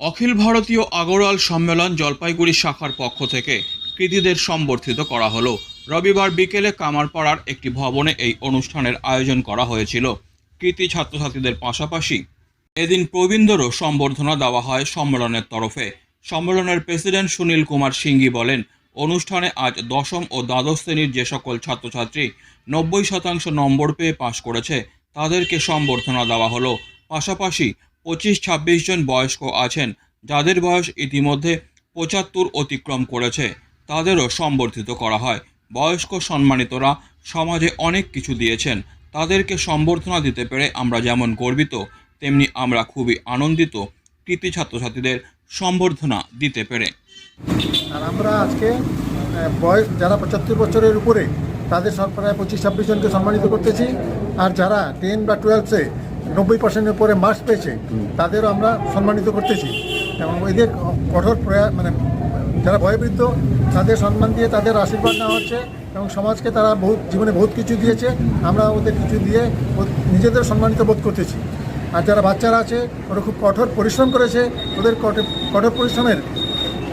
অখিল ভারতীয় আগরওয়াল সম্মেলন জলপাইগুড়ি শাখার পক্ষ থেকে কৃতিদের সম্বর্ধিত করা হলো। রবিবার বিকেলে কামারপাড়ার একটি ভবনে এই অনুষ্ঠানের আয়োজন করা হয়েছিল। কৃতি ছাত্রছাত্রীদের পাশাপাশি এদিন প্রবীণদেরও সম্বর্ধনা দেওয়া হয় সম্মেলনের তরফে। সম্মেলনের প্রেসিডেন্ট সুনীল কুমার সিংহি বলেন, অনুষ্ঠানে আজ দশম ও দ্বাদশ শ্রেণির যে সকল ছাত্রছাত্রী নব্বই শতাংশ নম্বর পেয়ে পাশ করেছে, তাদেরকে সম্বর্ধনা দেওয়া হলো। পাশাপাশি পঁচিশ ছাব্বিশ জন বয়স্ক আছেন, যাদের বয়স ইতিমধ্যে পঁচাত্তর অতিক্রম করেছে। তাদেরও সম্বর্ধিত করা হয়। বয়স্ক সম্মানিতরা সমাজে অনেক কিছু দিয়েছেন। তাদেরকে সম্বর্ধনা দিতে পেরে আমরা যেমন গর্বিত, তেমনি আমরা খুবই আনন্দিত, কৃতি ছাত্রছাত্রীদের সম্বর্ধনা দিতে পেরে। আর আমরা আজকে বয়স, যারা পঁচাত্তর বছরের উপরে, তাদের প্রায় পঁচিশ ছাব্বিশ জনকে সম্মানিত করতেছি। আর যারা টেন বা টুয়েলভসে নব্বই পার্সেন্টের উপরে মার্কস পেয়েছে তাদেরও আমরা সম্মানিত করতেছি। এবং এদের কঠোর প্রয়াস মানে যারা ভয়বৃদ্ধ তাদের সম্মান দিয়ে তাদের আশীর্বাদ নেওয়া হচ্ছে এবং সমাজকে তারা বহুত জীবনে বহুত কিছু দিয়েছে। আমরা ওদের কিছু দিয়ে ও- নিজেদের সম্মানিত বোধ করতেছি। আর যারা বাচ্চারা আছে ওরা খুব কঠোর পরিশ্রম করেছে। ওদের কঠোর পরিশ্রমের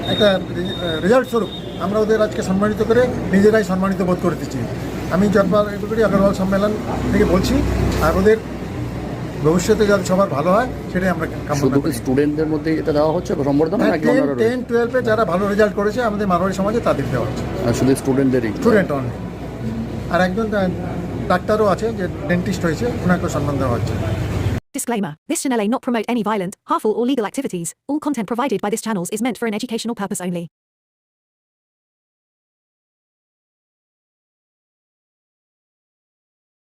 একটা রেজাল্ট স্বরূপ আমরা ওদের আজকে সম্মানিত করে নিজেরাই সম্মানিত বোধ করতেছি আমি জলপাইগুড়ি আগরওয়াল সম্মেলন থেকে বলছি। আর ওদের ভবিষ্যতে যাতে সবার ভালো হয় সেটাই আমরা কামনা শুধু কি করি স্টুডেন্টদের মধ্যে এটা দেওয়া হচ্ছে সম্বর্ধনা নাকি টেন অন্যরা টেন টুয়েলভে যারা ভালো রেজাল্ট করেছে আমাদের মারোয়ারি সমাজে তাদের দেওয়া হচ্ছে রয়েছে? শুধু স্টুডেন্টদেরই স্টুডেন্ট অনলি আর একজন ডাক্তারও আছে যে ডেন্টিস্ট হয়েছে ওনাকে সম্মান দেওয়া হচ্ছে Disclaimer This channel may not promote any violent, harmful, or legal activities. All content provided by this channel is meant for an educational purpose only.